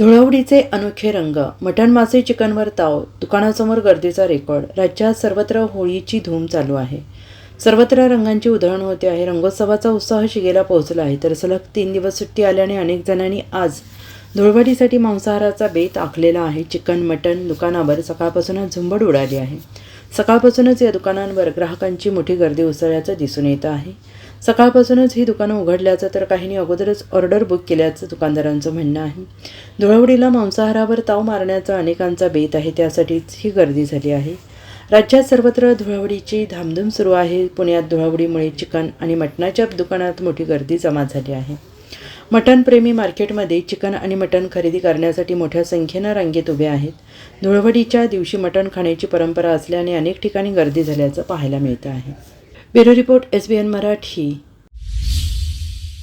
धुळवडीचे अनोखे रंग मटण मासे चिकनवर ताव दुकानासमोर गर्दीचा रेकॉर्ड राज्यात सर्वत्र होळीची धूम चालू आहे. सर्वत्र रंगांची उधळण होते आहे. रंगोत्सवाचा उत्साह शिगेला पोहोचला आहे. तर सलग तीन दिवस सुट्टी आल्याने अनेक जणांनी आज धुळवडीसाठी मांसाहाराचा बेत आखलेला आहे. चिकन मटण दुकानावर सकाळपासूनच झुंबड उडाली आहे. सकाळपासूनच या दुकानांवर ग्राहकांची मोठी गर्दी उसळल्याचं दिसून येत आहे. सकाळपासूनच ही दुकानं उघडल्याचं तर काहींनी अगोदरच ऑर्डर बुक केल्याचं दुकानदारांचं म्हणणं आहे. धुळवडीला मांसाहारावर ताव मारण्याचा अनेकांचा बेत आहे त्यासाठीच ही गर्दी झाली आहे. राज्यात सर्वत्र धुळवडीची धामधूम सुरू आहे. पुण्यात धुळवडीमुळे चिकन आणि मटणाच्या दुकानात मोठी गर्दी जमा झाली आहे. मटणप्रेमी मार्केटमध्ये चिकन आणि मटण खरेदी करण्यासाठी मोठ्या संख्येनं रांगेत उभे आहेत. धुळवडीच्या दिवशी मटण खाण्याची परंपरा असल्याने अनेक ठिकाणी गर्दी झाल्याचं पाहायला मिळतं आहे. Bureau report S B N Marathi.